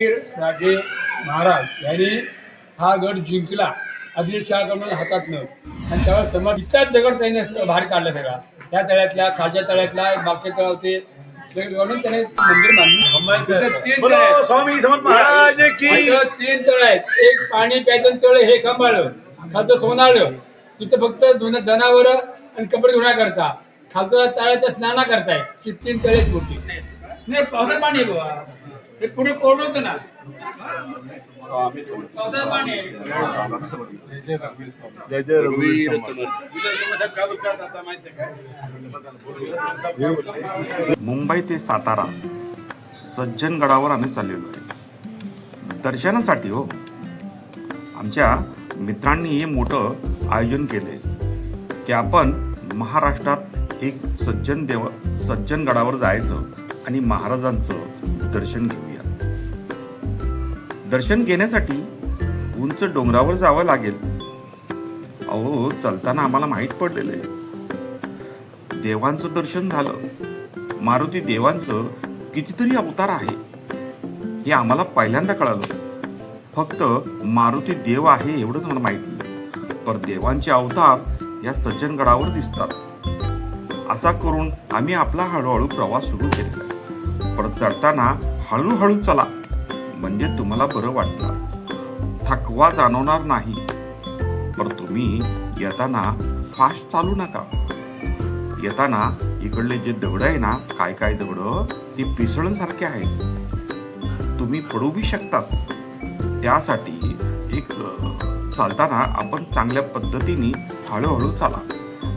राजे महाराज यांनी हा गड जिंकला. आदिलशाह करून हातातनं. आणि त्यावेळेस समाज इतकाच दगड त्याने बाहेर काढला सगळा. त्या तळ्यातल्या खालच्या तळ्यातला मागच्या तळ्यात होते त्याने मंदिर तीन तळे आहेत. तळ एक पाणी प्यायचं तळ हे खंबाळलं खालचं सोनाळलं तिथं फक्त धुणं जनावर आणि कपडे धुण्या करता खालचं तळ्याचं स्नाना करताय ती तीन तळेच मोठी. नाही पावसात पाणी हे पुढे कोरड होतं ना जय जय रघुवीर मुंबई ते सातारा सज्जनगडावर आम्ही चाललेलो आहे दर्शनासाठी हो आमच्या मित्रांनी हे मोठं आयोजन केले की आपण महाराष्ट्रात एक सज्जन देव सज्जनगडावर जायचं आणि महाराजांचं दर्शन घेऊया दर्शन घेण्यासाठी उंच डोंगरावर जावं लागेल. अहो चलताना आम्हाला माहीत पडलेलं आहे. देवांचं दर्शन झालं. मारुती देवांचं कितीतरी अवतार आहे. हे आम्हाला पहिल्यांदा कळालं. फक्त मारुती देव आहे एवढंच मला माहिती पर देवांचे अवतार या सज्जनगडावर दिसतात. असा करून आम्ही आपला हळूहळू प्रवास सुरू केला परत चढताना हळूहळू चला. म्हणजे तुम्हाला बरं वाटणार थकवा जाणवणार नाही. पण तुम्ही येताना फास्ट चालू नका. येताना इकडले जे दगड आहे ना काय काय दगड ते पिसळणसारखे आहेत. तुम्ही पडू बी शकतात. त्यासाठी एक चालताना आपण चांगल्या पद्धतीने हळूहळू चाला.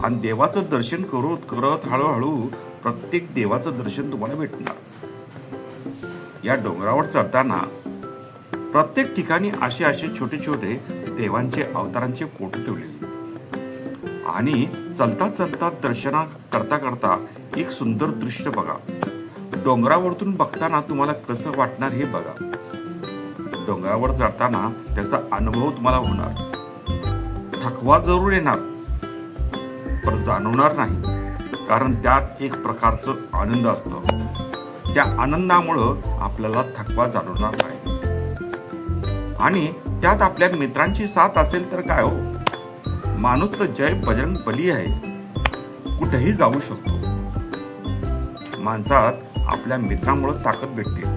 आणि देवाचं दर्शन करत करत हळूहळू प्रत्येक देवाचं दर्शन तुम्हाला भेटणार. या डोंगरावर चढताना प्रत्येक ठिकाणी असे असे छोटे छोटे देवांचे अवतारांचे फोटो ठेवलेले आणि चलता चलता दर्शना करता करता एक सुंदर दृश्य बघा. डोंगरावरतून बघताना तुम्हाला कसं वाटणार हे बघा. डोंगरावर चढताना त्याचा अनुभव तुम्हाला होणार. थकवा जरूर येणार. पण जाणवणार नाही. कारण त्यात एक प्रकारचं आनंद असतो. त्या आनंदामुळं आपल्याला थकवा जाणवणार नाही. आणि त्यात आपल्या मित्रांची साथ असेल तर काय हो? माणूस तर जय बजरंग बली आहे. कुठेही जाऊ शकतो. माणसात आपल्या मित्रामुळं ताकद भेटते.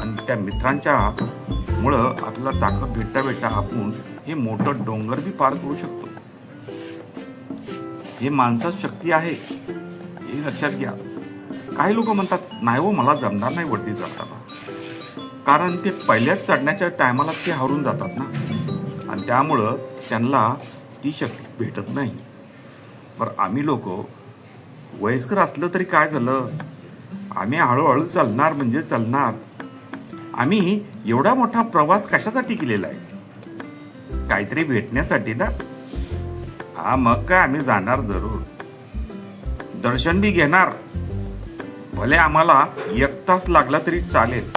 आणि त्या मित्रांच्या मुळं आपल्याला ताकद भेटता भेटता आपण हे मोठं डोंगर बी पार करू शकतो. हे माणसात शक्ती आहे हे लक्षात घ्या. काही लोक म्हणतात नाही हो मला जमणार नाही वरती चढताना कारण ते पहिल्याच चढण्याच्या टायमाला ते हरून जातात ना. आणि त्यामुळं त्यांना ती शक्ती भेटत नाही. बरं आम्ही लोक वयस्कर असलं तरी काय झालं? आम्ही हळूहळू चालणार म्हणजे चालणार. आम्ही एवढा मोठा प्रवास कशासाठी केलेला आहे? काहीतरी भेटण्यासाठी ना? हा मग काय आम्ही जाणार जरूर. दर्शन बी घेणार. भले आम्हाला एक तास लागला तरी चालेल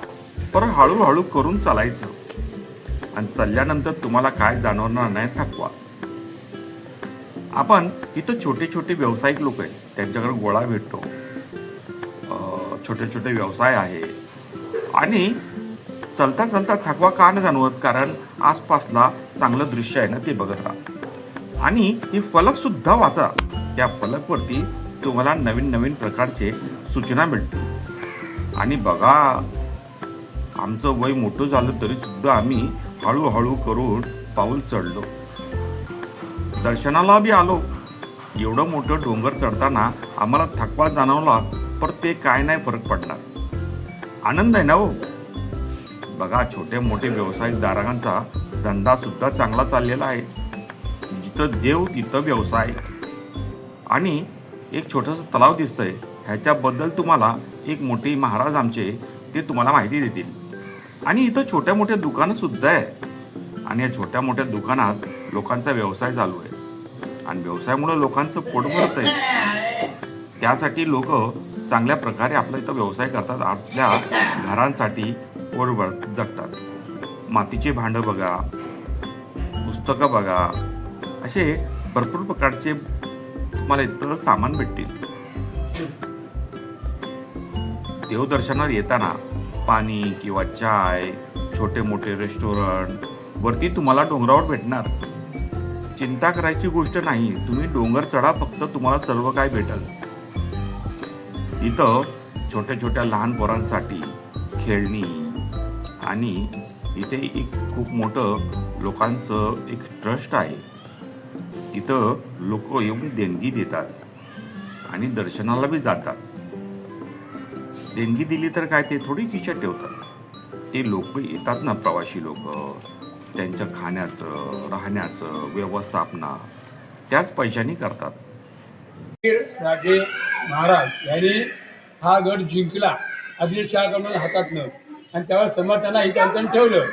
पर हळूहळू करून चालायचं. आणि चालल्यानंतर तुम्हाला काय जाणवणार नाही थकवा. आपण इथं छोटे छोटे व्यावसायिक लोक आहेत त्यांच्याकडे गोळा भेटतो. छोटे छोटे व्यवसाय आहे. आणि चलता चलता थकवा का न जाणवत कारण आसपासला चांगलं दृश्य आहे ना ते बघत. राहा आणि ही फलक सुद्धा वाचा. त्या फलकवरती तुम्हाला नवीन नवीन प्रकारचे सूचना मिळतील. आणि बघा आमचं वय मोठं झालं तरी सुद्धा आम्ही हळूहळू करून पाऊल चढलो. दर्शनाला बी आलो. एवढं मोठं डोंगर चढताना आम्हाला थकवा जाणवला पर ते काय नाही फरक पडणार. आनंद आहे ना हो? बघा छोटे मोठे व्यावसायिकदारांचा धंदा सुद्धा चांगला चाललेला आहे. जिथं देव तिथं व्यवसाय. आणि एक छोटंसं तलाव दिसतंय. ह्याच्याबद्दल तुम्हाला एक मोठे महाराज आमचे ते तुम्हाला माहिती देतील. आणि इथं छोट्या मोठ्या दुकानंसुद्धा आहे आणि या छोट्या मोठ्या दुकानात लोकांचा व्यवसाय चालू आहे. आणि व्यवसायामुळे लोकांचं पोट भरत आहे त्यासाठी लोक चांगल्या प्रकारे आपला इथं व्यवसाय करतात. आपल्या घरांसाठी पोट भर जगतात. मातीचे भांडं बघा पुस्तकं बघा असे भरपूर प्रकारचे तुम्हाला इथं सामान भेटतील. देवदर्शनावर येताना पाणी किंवा चाय छोटे मोठे रेस्टॉरंट वरती तुम्हाला डोंगरावर भेटणार. चिंता करायची गोष्ट नाही तुम्ही डोंगर चढा फक्त तुम्हाला सर्व काय भेटल. इथं छोट्या छोट्या लहान पोरांसाठी खेळणी आणि इथे एक खूप मोठं लोकांचं एक ट्रस्ट आहे. इथं लोक येऊन देणगी देतात आणि दर्शनाला बी जातात. देणगी दिली तर काय ते थोडी खिशात ठेवतात. ते लोक येतात ना प्रवासी लोक त्यांच्या खाण्याचं राहण्याचं व्यवस्थापना त्याच पैशाने करतात. राजे महाराज यांनी हा गड जिंकला. आदिलशाह करून हातातनं. आणि त्यावर समर्थांना इथे अंतण ठेवलं.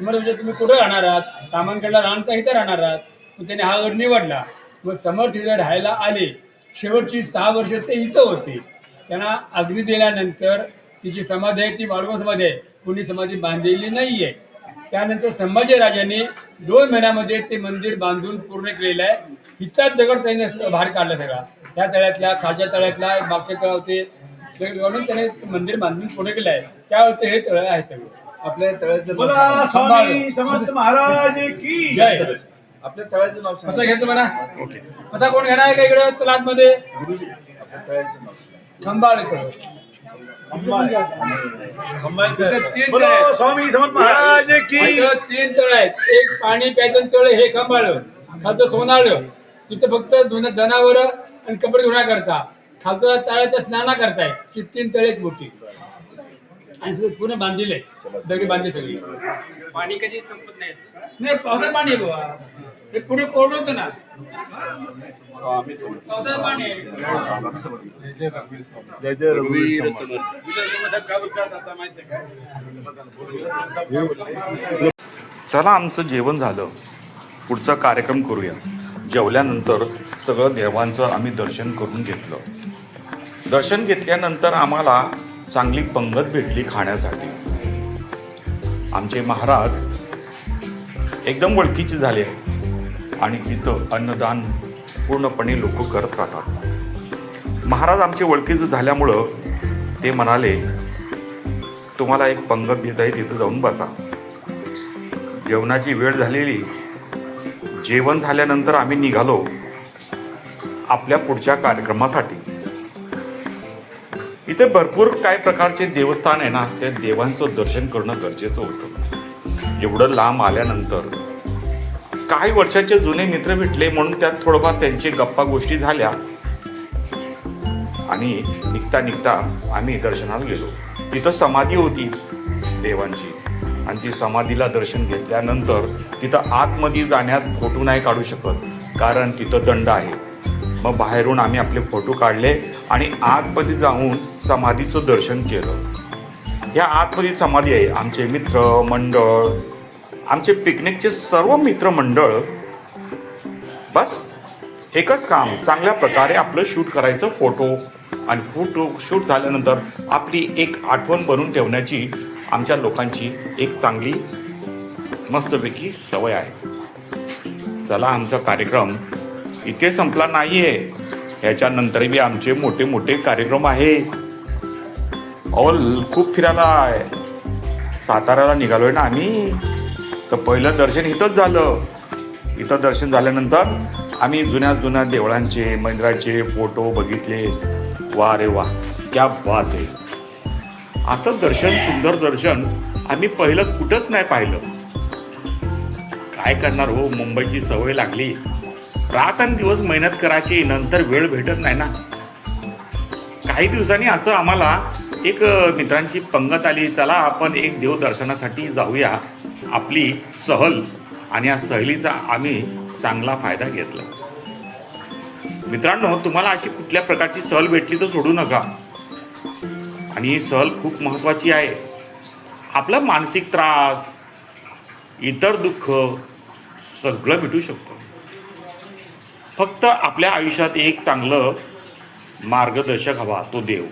म्हणजे तुम्ही कुठे राहणार आहात? सामानकडला राहणार इथे इथं राहणार आहात? मग त्याने हा गड निवडला. मग समर्थ इथं राहायला आले. शेवटची सहा वर्ष ते इथं होते. त्यांना अग्नी दिल्यानंतर तिची समाधी आहे ती वाळवसमध्ये आहे. कुणी समाधी बांधलेली नाही आहे त्यानंतर संभाजीराजांनी दोन महिन्यामध्ये ते मंदिर बांधून पूर्ण केलेलं आहे. इतकाच दगड त्याने बाहेर काढला सगळा. त्या तळ्यातल्या खालच्या तळ्यातला मागच्या तळाव ते दगड काढून त्याने मंदिर बांधून पूर्ण केलं आहे. त्यावर हे तळ आहे सगळं. आपल्या तळ्याचं महाराज की जय. आपल्या तळ्याचं नाव सांगा. घेतो म्हणा आता कोण घेणार आहे का इकडं आपल्या तळ्याचं नाव सांगा. खंबाळ तळ अंबाडकर. तीन बोला तळ आहेत. स्वामी समर्थ महाराज की. इथं तीन तळ आहेत. एक पाणी प्यायचं तळ हे खंबाळ खालचं सोनाळं तिथं फक्त धुणं जनावर आणि कपडे धुण्या करता खालचं तळ्याचं स्नाना करताय ती तीन तळे आहेत मोठी. आणि सगळे पूर्ण बांधलेले दगडी बांधले सगळी। पाणी कधी संपत नाही नाही पावसात पाणी आहे बुवा हे पुढे कोरड होतं ना। पावसात पाणी जय जय रघुवीर चला आमचं जेवण झालं. पुढचा कार्यक्रम करूया. जेवल्यानंतर सगळं देवांचं आम्ही दर्शन करून घेतलं. दर्शन घेतल्यानंतर आम्हाला चांगली पंगत भेटली खाण्यासाठी. आमचे महाराज एकदम ओळखीचे झाले आणि इथं अन्नदान पूर्णपणे लोक करत राहतात. महाराज आमचे ओळखीचं झाल्यामुळं ते म्हणाले तुम्हाला एक पंगत देत आहे तिथं जाऊन बसा. जेवणाची वेळ झालेली. जेवण झाल्यानंतर आम्ही निघालो आपल्या पुढच्या कार्यक्रमासाठी. इथे भरपूर काय प्रकारचे देवस्थान आहे ना त्या देवांचं दर्शन करणं गरजेचं होतं. एवढं लांब आल्यानंतर काही वर्षाचे जुने मित्र भेटले म्हणून त्यात थोडंफार त्यांची गप्पा गोष्टी झाल्या. आणि निघता निघता आम्ही दर्शनाला गेलो. तिथं समाधी होती देवांची. आणि ती समाधीला दर्शन घेतल्यानंतर तिथं आतमध्ये जाण्यात फोटो नाही काढू शकत कारण तिथं दंड आहे. मग बाहेरून आम्ही आपले फोटो काढले आणि आतमध्ये जाऊन समाधीचं दर्शन केलं. ह्या आतमध्ये समाधी आहे. आमचे मित्र मंडळ आमचे पिकनिकचे सर्व मित्रमंडळ. बस एकच काम चांगल्या प्रकारे आपलं शूट करायचं फोटो. आणि फोटो शूट झाल्यानंतर आपली एक आठवण बनवून ठेवण्याची आमच्या लोकांची एक चांगली मस्तपैकी सवय आहे. चला आमचा कार्यक्रम इथे संपला नाही आहे ह्याच्यानंतर बी आमचे मोठे मोठे कार्यक्रम आहे. अहो खूप फिरायला आहे. साताऱ्याला निघालोय ना आम्ही. तर पहिलं दर्शन इथंच झालं. इथं दर्शन झाल्यानंतर आम्ही जुन्या जुन्या देवळांचे मंदिराचे फोटो बघितले. वा रे वा क्या बात आहे. असं दर्शन सुंदर दर्शन आम्ही पहिलं कुठंच नाही पाहिलं. काय करणार हो मुंबईची सवय लागली. रात आणि दिवस मेहनत करायची नंतर वेळ भेटत नाही ना. काही दिवसांनी असं आम्हाला एक मित्रांची पंगत आली चला आपण एक देवदर्शनासाठी जाऊया आपली सहल. आणि या सहलीचा आम्ही चांगला फायदा घेतला. मित्रांनो तुम्हाला अशी कुठल्या प्रकारची सहल भेटली तर सोडू नका. आणि ही सहल खूप महत्त्वाची आहे. आपला मानसिक त्रास इतर दुःख सगळं भेटू शकतो. फक्त आपल्या आयुष्यात एक चांगलं मार्गदर्शक हवा तो देव.